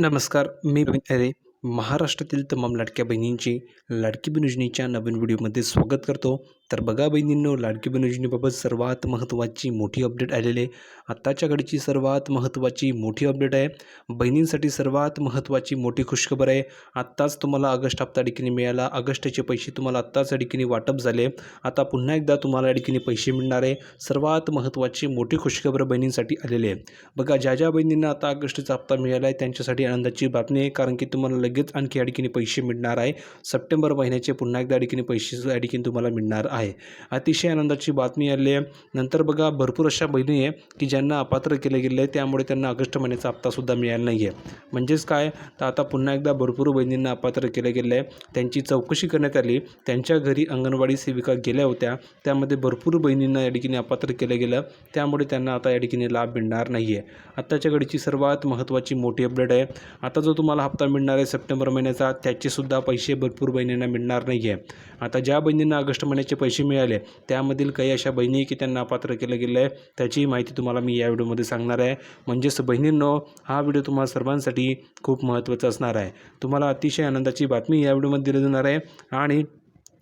नमस्कार मी प्रवीण अरे महाराष्ट्रातील तमाम लाडक्या बहिणींची लाडकी बहीण योजनेच्या नवीन व्हिडिओमध्ये स्वागत करतो. तर बघा बहिणींनो लाडकी बहीण योजनेबाबत सर्वात महत्त्वाची मोठी अपडेट आलेली आहे. आत्ताच्या घडीची सर्वात महत्त्वाची मोठी अपडेट आहे. बहिणींसाठी सर्वात महत्त्वाची मोठी खुशखबर आहे. आत्ताच तुम्हाला ऑगस्ट हप्ता ठिकाणी मिळाला. ऑगस्टचे पैसे तुम्हाला आत्ताच या वाटप झाले. आता पुन्हा एकदा तुम्हाला या पैसे मिळणार आहे. सर्वात महत्त्वाची मोठी खुशखबर बहिणींसाठी आलेली आहे. बघा ज्या ज्या बहिणींना आता ऑगस्टचा हप्ता मिळाला आहे त्यांच्यासाठी आनंदाची बातमी आहे. कारण की तुम्हाला लगेच आणखी या पैसे मिळणार आहे. सप्टेंबर महिन्याचे पुन्हा एकदा या पैसे या तुम्हाला मिळणार आहे. आहे. अतिशय आनंदाची बातमी आली आहे. नंतर बघा भरपूर अशा बहिणी आहे की ज्यांना अपात्र केले गेले आहे त्यामुळे त्यांना ऑगस्ट महिन्याचा हप्तासुद्धा मिळाला नाही आहे म्हणजेच काय? तर आता पुन्हा एकदा भरपूर बहिणींना अपात्र केलं गेले आहे त्यांची चौकशी करण्यात आली. त्यांच्या घरी अंगणवाडी सेविका गेल्या होत्या. त्यामध्ये भरपूर बहिणींना या ठिकाणी अपात्र केलं गेलं. त्यामुळे त्यांना आता या ठिकाणी लाभ मिळणार नाही आहे आत्ताच्या घडीची सर्वात महत्त्वाची मोठी अपडेट आहे. आता जो तुम्हाला हप्ता मिळणार आहे सप्टेंबर महिन्याचा त्याचेसुद्धा पैसे भरपूर बहिणींना मिळणार नाही आहे आता ज्या बहिणींना ऑगस्ट महिन्याचे पैसे मिळाले. त्यामधील काही अशा बहिणी की त्यांना पात्र केलं गेलं आहे त्याचीही माहिती तुम्हाला मी या व्हिडिओमध्ये सांगणार आहे. म्हणजेच बहिणींनो हा व्हिडिओ तुम्हाला सर्वांसाठी खूप महत्त्वाचा असणार आहे. तुम्हाला अतिशय आनंदाची बातमी या व्हिडिओमध्ये दिली जाणार आहे. आणि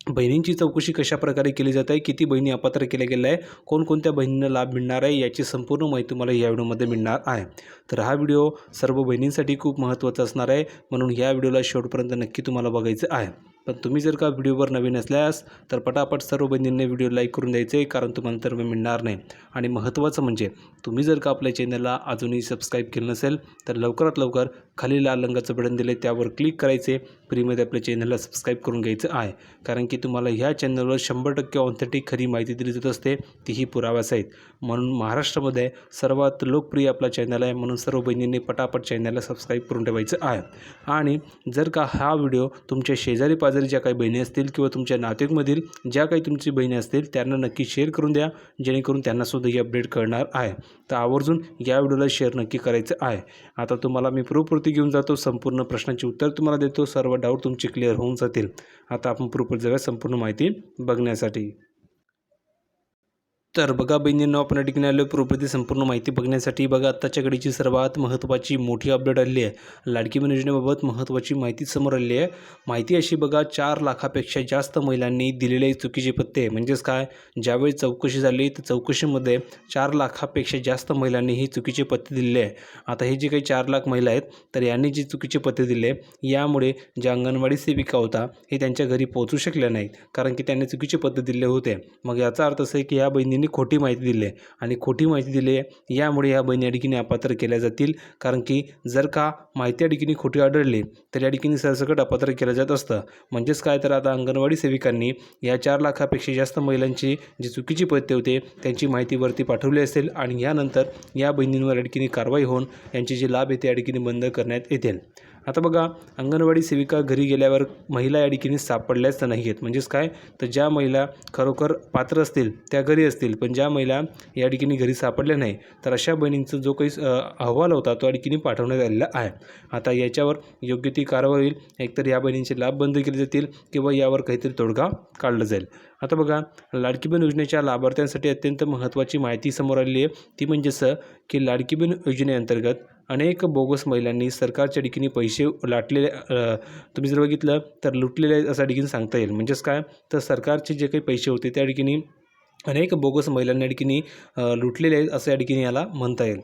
बहिणींची चौकशी कशा प्रकारे केली जात आहे किती बहिणी अपात्र केल्या गेल्या आहे कोणकोणत्या बहिणींना लाभ मिळणार आहे याची संपूर्ण माहिती तुम्हाला या व्हिडिओमध्ये मिळणार आहे. तर हा व्हिडिओ सर्व बहिणींसाठी खूप महत्त्वाचा असणार आहे. म्हणून या व्हिडिओला शेवटपर्यंत नक्की तुम्हाला बघायचं आहे. पण तुम्ही जर का व्हिडिओवर नवीन असल्यास तर पटापट सर्व बहिणींनी व्हिडिओ लाईक करून द्यायचे कारण तुम्हाला तर मिळणार नाही. आणि महत्त्वाचं म्हणजे तुम्ही जर का आपल्या चॅनलला अजूनही सबस्क्राईब केलं नसेल तर लवकरात लवकर खाली लाल रंगाचं बटन दिले त्यावर क्लिक करायचे. फ्रीमध्ये आपल्या चॅनलला सबस्क्राईब करून घ्यायचं आहे. कारण की तुम्हाला ह्या चॅनलवर शंभर टक्के ऑथेंटिक खरी माहिती दिली जात असते तीही पुराव्यासहित म्हणून महाराष्ट्रामध्ये सर्वात लोकप्रिय आपला चॅनल आहे म्हणून सर्व बहिणींनी पटापट चॅनलला सबस्क्राईब करून ठेवायचं आहे. आणि जर का हा व्हिडिओ तुमच्या शेजारी पाजारी ज्या काही बहिणी असतील किंवा तुमच्या नातेकमधील ज्या काही तुमची बहिणी असतील त्यांना नक्की शेअर करून द्या जेणेकरून त्यांनासुद्धा ही अपडेट कळणार आहे. तर आवर्जून या व्हिडिओला शेअर नक्की करायचं आहे. आता तुम्हाला मी प्रूफवरती घेऊन जातो संपूर्ण प्रश्नांची उत्तर तुम्हाला देतो सर्व डाऊट तुमचे क्लिअर होऊन जातील. आता आपण प्रूफवर जाऊया संपूर्ण माहिती बघण्यासाठी. तर बघा बहिणींनो आपण या ठिकाणी आलो संपूर्ण माहिती बघण्यासाठी. बघा आत्ताच्या घडीची सर्वात महत्त्वाची मोठी अपडेट आली आहे. लाडकी बहीण योजनेबाबत महत्त्वाची माहिती समोर आली आहे. माहिती अशी बघा चार लाखापेक्षा जास्त महिलांनी दिलेले चुकीचे पत्ते. म्हणजेच काय? ज्यावेळी चौकशी झाली तर चौकशीमध्ये चार लाखापेक्षा जास्त महिलांनी ही चुकीचे पत्ते दिलेले आहे. आता हे जे काही चार लाख महिला आहेत तर यांनी जे चुकीचे पत्ते दिले यामुळे ज्या अंगणवाडी सेविका होता हे त्यांच्या घरी पोहोचू शकल्या नाहीत. कारण की त्यांनी चुकीचे पत्ते दिले होते. मग याचा अर्थ असं आहे की या बहिणींनी खोटी माहिती दिली आहे. आणि खोटी माहिती दिली आहे यामुळे या बहिणी या ठिकाणी अपात्र केल्या जातील. कारण की जर का माहिती या ठिकाणी खोटी आढळली तर या ठिकाणी सरसकट अपात्र केलं जात असतं. म्हणजेच काय तर आता अंगणवाडी सेविकांनी या चार लाखापेक्षा जास्त महिलांची जी चुकीची पत्ते होते त्यांची माहिती वरती पाठवली असेल आणि यानंतर या बहिणींवर या ठिकाणी कारवाई होऊन यांचे जे लाभ येते या ठिकाणी बंद करण्यात येतील. आता बघा अंगणवाडी सेविका घरी गेल्यावर महिला या ठिकाणी सापडल्याच तर नाही आहेत म्हणजेच काय? तर ज्या महिला खरोखर पात्र असतील त्या घरी असतील पण ज्या महिला या ठिकाणी घरी सापडल्या नाही तर अशा बहिणींचा जो काही अहवाल होता तो या ठिकाणी पाठवण्यात आलेला आहे. आता याच्यावर योग्य ती कारवाई होईल. एकतर या बहिणींचे लाभ बंद केले जातील किंवा यावर काहीतरी तोडगा काढला जाईल. आता बघा लाडकी बहीण योजनेच्या लाभार्थ्यांसाठी अत्यंत महत्त्वाची माहिती समोर आलेली आहे. ती म्हणजे असं की लाडकी बहीण योजनेअंतर्गत अनेक बोगस महिलांनी सरकारच्या डिकीने पैसे लाटलेले तुम्ही जर बघितलं तर लुटलेले आहेत डिकीने सांगता येईल. म्हणजेच काय? तर सरकारचे जे काही पैसे होते त्या डिकीने अनेक बोगस महिलांना डिकीने लुटलेले आहेत असं या डिकीने याला म्हणता येईल.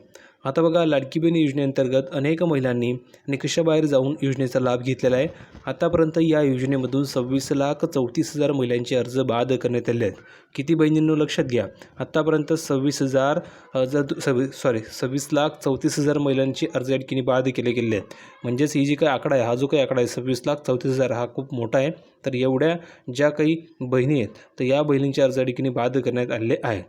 आता बघा लाडकी बहीण योजनेअंतर्गत अनेक महिलांनी निकषाबाहेर जाऊन योजनेचा लाभ घेतलेला आहे. आतापर्यंत या योजनेमधून सव्वीस लाख चौतीस हजार महिलांचे अर्ज बाद करण्यात आले आहेत. किती बहिणींनो लक्षात घ्या. आत्तापर्यंत सव्वीस हजार अर्ज सव्वीस सॉरी सव्वीस लाख चौतीस हजार महिलांचे अर्ज या ठिकाणी बाद केले गेले आहेत. म्हणजेच ही जी काही आकडा आहे हा जो काही आकडा आहे सव्वीस लाख चौतीस हजार हा खूप मोठा आहे. तर एवढ्या ज्या काही बहिणी आहेत तर या बहिणींचे अर्ज या ठिकाणी बाद करण्यात आलेले आहे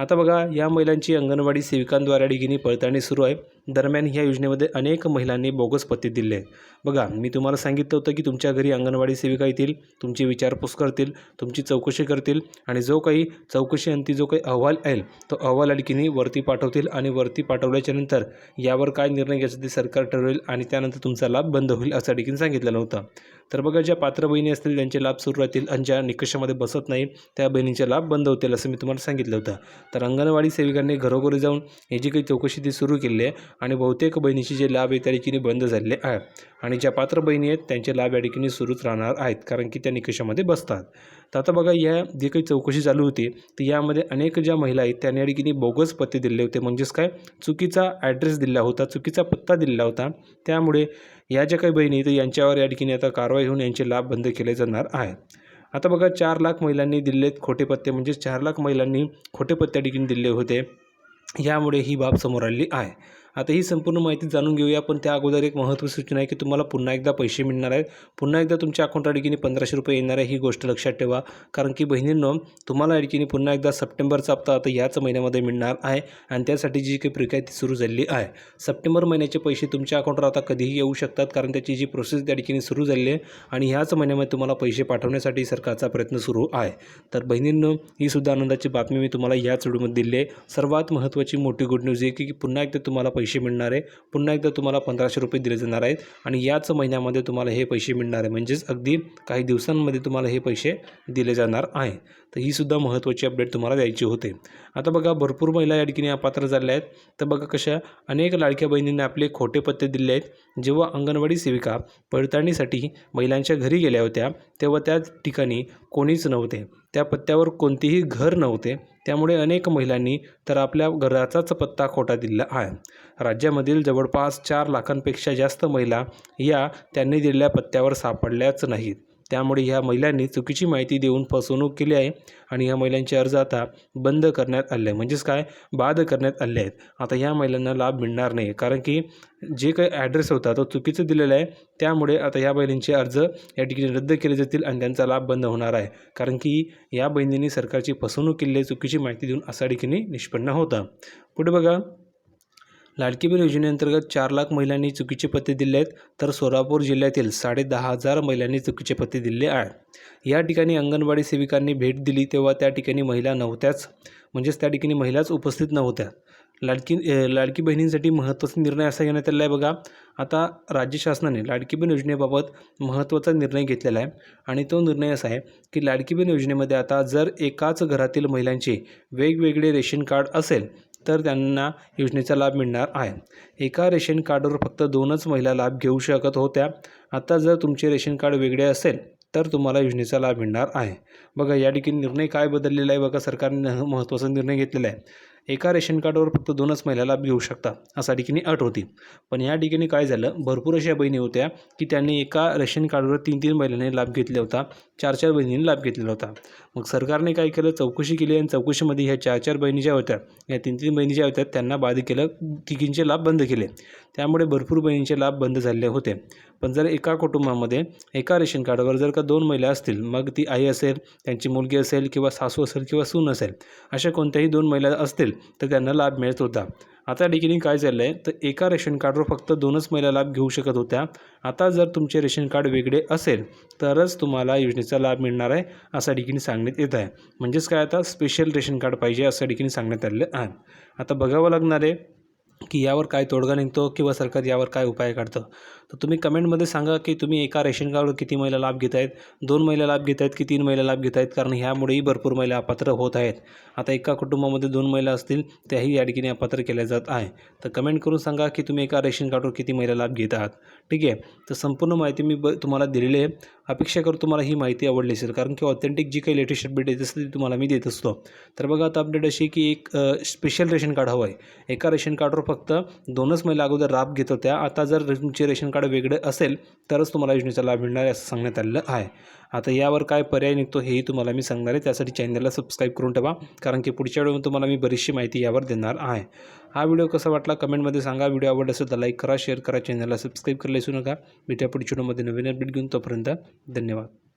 आता बघा या महिलांची अंगणवाडी सेविकांद्वारे डिगिनी पडताळणी सुरू आहे. दरम्यान ह्या योजनेमध्ये अनेक महिलांनी बोगस पत्ते दिले. आहेत बघा मी तुम्हाला सांगितलं होतं की तुमच्या घरी अंगणवाडी सेविका येतील तुमची विचारपूस करतील तुमची चौकशी करतील आणि जो काही चौकशी अंती जो काही अहवाल येईल तो अहवाल या वरती पाठवतील आणि वरती पाठवल्याच्या नंतर यावर काय निर्णय घ्यायचा ते सरकार ठरवेल आणि त्यानंतर तुमचा लाभ बंद होईल असं ठिकाणी सांगितलेलं होतं. तर बघा ज्या पात्र बहिणी असतील त्यांचे लाभ सुरू राहतील आणि ज्या निकषामध्ये बसत नाही त्या बहिणींचे लाभ बंद होतील असं मी तुम्हाला सांगितलं होतं. तर अंगणवाडी सेविकांनी घरोघरी जाऊन हे जी काही चौकशी ती सुरू केली आहे आणि बहुतेक बहिणीचे जे लाभ आहे त्या ठिकाणी बंद झालेले आहे आणि ज्या पात्र बहिणी आहेत त्यांचे लाभ या ठिकाणी सुरूच राहणार आहेत कारण की त्या निकषामध्ये बसतात. तर आता बघा या जे काही चौकशी चालू होती तर यामध्ये अनेक ज्या महिला आहेत त्यांनी या ठिकाणी बोगस पत्ते दिले होते. म्हणजेच काय? चुकीचा ॲड्रेस दिला होता चुकीचा पत्ता दिला होता. त्यामुळे या ज्या काही बहिणी तर यांच्यावर या ठिकाणी आता कारवाई होऊन यांचे लाभ बंद केले जाणार आहे आता बघा चार लाख महिलांनी दिलेत खोटे पत्ते. म्हणजे चार लाख महिलांनी खोटे पत्त्या ठिकाणी दिले होते. यामुळे ही बाब समोर आलेली आहे. आता ही संपूर्ण माहिती जाणून घेऊया. पण त्या अगोदर एक महत्त्वाची सूचना आहे की तुम्हाला पुन्हा एकदा पैसे मिळणार आहेत. पुन्हा एकदा तुमच्या अकाउंट अडकीने पंधराशे रुपये येणार आहे ही गोष्ट लक्षात ठेवा. कारण की बहिणींनो तुम्हाला अडकीने पुन्हा एकदा सप्टेंबरचा हप्ता आता याच महिन्यामध्ये मिळणार आहे आणि त्यासाठी जी काही प्रक्रिया ती सुरू झालेली आहे. सप्टेंबर महिन्याचे पैसे तुमच्या अकाउंटवर आता कधीही येऊ शकतात कारण त्याची जी प्रोसेस त्या ठिकाणी सुरू झालेली आहे आणि ह्याच महिन्यामध्ये तुम्हाला पैसे पाठवण्यासाठी सरकारचा प्रयत्न सुरू आहे. तर बहिणींनो ही सुद्धा आनंदाची बातमी मी तुम्हाला याच व्हिडिओमध्ये दिली आहे. सर्वात महत्त्वाची मोठी गुड न्यूज आहे की पुन्हा एकदा तुम्हाला पैसे मिळणार आहे. पुन्हा एकदा तुम्हाला पंधराशे रुपये दिले जाणार आहेत आणि याच महिन्यामध्ये तुम्हाला हे पैसे मिळणार आहे. म्हणजेच अगदी काही दिवसांमध्ये तुम्हाला हे पैसे दिले जाणार आहे. तर ही सुद्धा महत्त्वाची अपडेट तुम्हाला द्यायची होते. आता बघा भरपूर महिला या ठिकाणी अपात्र झाल्या आहेत. तर बघा कशा अनेक लाडक्या बहिणींनी आपले खोटे पत्ते दिले आहेत. जेव्हा अंगणवाडी सेविका पडताळणीसाठी महिलांच्या घरी गेल्या होत्या तेव्हा त्या ठिकाणी कोणीच नव्हते. त्या पत्त्यावर कोणतेही घर नव्हते. त्यामुळे अनेक महिलांनी तर आपल्या घराचाच पत्ता खोटा दिला आहे. राज्यामधील जवळपास चार लाखांपेक्षा जास्त महिला या त्यांनी दिलेल्या पत्त्यावर सापडल्याच नाहीत. त्यामुळे ह्या महिलांनी चुकीची माहिती देऊन फसवणूक केली आहे आणि ह्या महिलांचे अर्ज आता बंद करण्यात आले आहे म्हणजेच काय? बाद करण्यात आले आहेत. आता ह्या महिलांना लाभ मिळणार नाही. कारण की जे काही ॲड्रेस होता तो चुकीचं दिलेला आहे. त्यामुळे आता ह्या बहिणींचे अर्ज या ठिकाणी रद्द केले जातील आणि त्यांचा लाभ बंद होणार आहे. कारण की या बहिणींनी सरकारची फसवणूक केली आहे चुकीची माहिती देऊन असा ठिकाणी निष्पन्न होता. पुढे बघा. लाडकी बहीण योजनेअंतर्गत चार लाख महिलांनी चुकीचे पत्ते दिले आहेत तर सोलापूर जिल्ह्यातील साडे दहा हजार महिलांनी चुकीचे पत्ते दिले आहेत या ठिकाणी अंगणवाडी सेविकांनी भेट दिली तेव्हा त्या ठिकाणी महिला नव्हत्याच. म्हणजेच त्या ठिकाणी महिलाच उपस्थित नव्हत्या. लाडकी लाडकी बहिणींसाठी महत्त्वाचा निर्णय असा घेण्यात आलेला आहे बघा. आता राज्य शासनाने लाडकी बहीण योजनेबाबत महत्त्वाचा निर्णय घेतलेला आहे आणि तो निर्णय असा आहे की लाडकी बहीण योजनेमध्ये आता जर एकाच घरातील महिलांचे वेगवेगळे रेशन कार्ड असेल तर त्यांना योजनेचा लाभ मिळणार आहे. एका रेशन कार्डवर फक्त दोनच महिला लाभ घेऊ शकत होत्या. आता जर तुमचे रेशन कार्ड वेगळे असेल तर तुम्हाला योजनेचा लाभ मिळणार आहे. बघा या ठिकाणी निर्णय काय बदललेला आहे? बघा सरकारने महत्त्वाचा निर्णय घेतलेला आहे. एका रेशन कार्डवर फक्त दोनच महिला लाभ घेऊ शकता असा ठिकाणी अट होती. पण या ठिकाणी काय झालं भरपूर अशा बहिणी होत्या की त्यांनी एका रेशन कार्डवर तीन तीन महिलांनी लाभ घेतला होता चार चार बहिणींनी लाभ घेतलेला होता. मग सरकारने काय केलं चौकशी केली आणि चौकशीमध्ये ह्या चार चार बहिणी ज्या होत्या या तीन तीन बहिणी ज्या होत्या त्यांना बाद केलं तिघींचे लाभ बंद केले. त्यामुळे भरपूर बहिणींचे लाभ बंद झालेले होते. पण जर एका कुटुंबामध्ये एका रेशन कार्डवर जर का दोन महिला असतील मग ती आई असेल त्यांची मुलगी असेल किंवा सासू असेल किंवा सून असेल अशा कोणत्याही दोन महिला असतील तर त्यांना लाभ मिळत होता. आता ठिकाणी काय झालं आहे तर एका रेशन कार्डवर फक्त दोनच महिला लाभ घेऊ शकत होत्या. आता जर तुमचे रेशन कार्ड वेगळे असेल तरच तुम्हाला योजनेचा लाभ मिळणार आहे असा ठिकाणी सांगण्यात येत आहे. म्हणजेच काय आता? स्पेशल रेशन कार्ड पाहिजे असं ठिकाणी सांगण्यात आलेलं आहे. आता बघावं लागणार आहे की यावर काय तोडगा निघतो किंवा सरकार यावर काय उपाय काढतं? तर तुम्ही कमेंटमध्ये सांगा की तुम्ही एका रेशन कार्डवर किती महिला लाभ घेत आहेत दोन महिला लाभ घेत आहेत की तीन महिला लाभ घेत आहेत? कारण ह्यामुळेही भरपूर महिला अपात्र होत आहेत. आता एका कुटुंबामध्ये दोन महिला असतील त्याही या ठिकाणी अपात्र केल्या जात आहे. तर कमेंट करून सांगा की तुम्ही एका रेशन कार्डवर किती महिला लाभ घेत आहात? ठीक आहे. तर संपूर्ण माहिती मी ब तुम्हाला दिलेली आहे. अपेक्षा करू तुम्हाला ही माहिती आवडली असेल कारण की ऑथेंटिक जी काही लेटेस्ट अपडेट येत असते ती तुम्हाला मी देत असतो. तर बघा आता अपडेट अशी की एक स्पेशल रेशन कार्ड हवं आहे एका रेशन कार्डवर फक्त दोनच महिला अगोदर लाभ घेत होत्या. आता जर तुमचे रेशन कार्ड वेगळं असेल तरच तुम्हाला योजनेचा लाभ मिळणार आहे असं सांगण्यात आलेलं आहे. आता यावर काय पर्याय निघतो हेही तुम्हाला मी सांगणार आहे. त्यासाठी चॅनलला सबस्क्राईब करून ठेवा कारण की पुढच्या वेळेवर तुम्हाला मी बरीचशी माहिती यावर देणार आहे. हा व्हिडिओ कसा वाटला कमेंटमध्ये सांगा. व्हिडिओ आवडला असेल तर लाईक करा शेअर करा चॅनलला सबस्क्राईब करायला विसरू नका. भेटूया पुढच्या व्हिडिओमध्ये नवीन अपडेट घेऊन. तोपर्यंत धन्यवाद.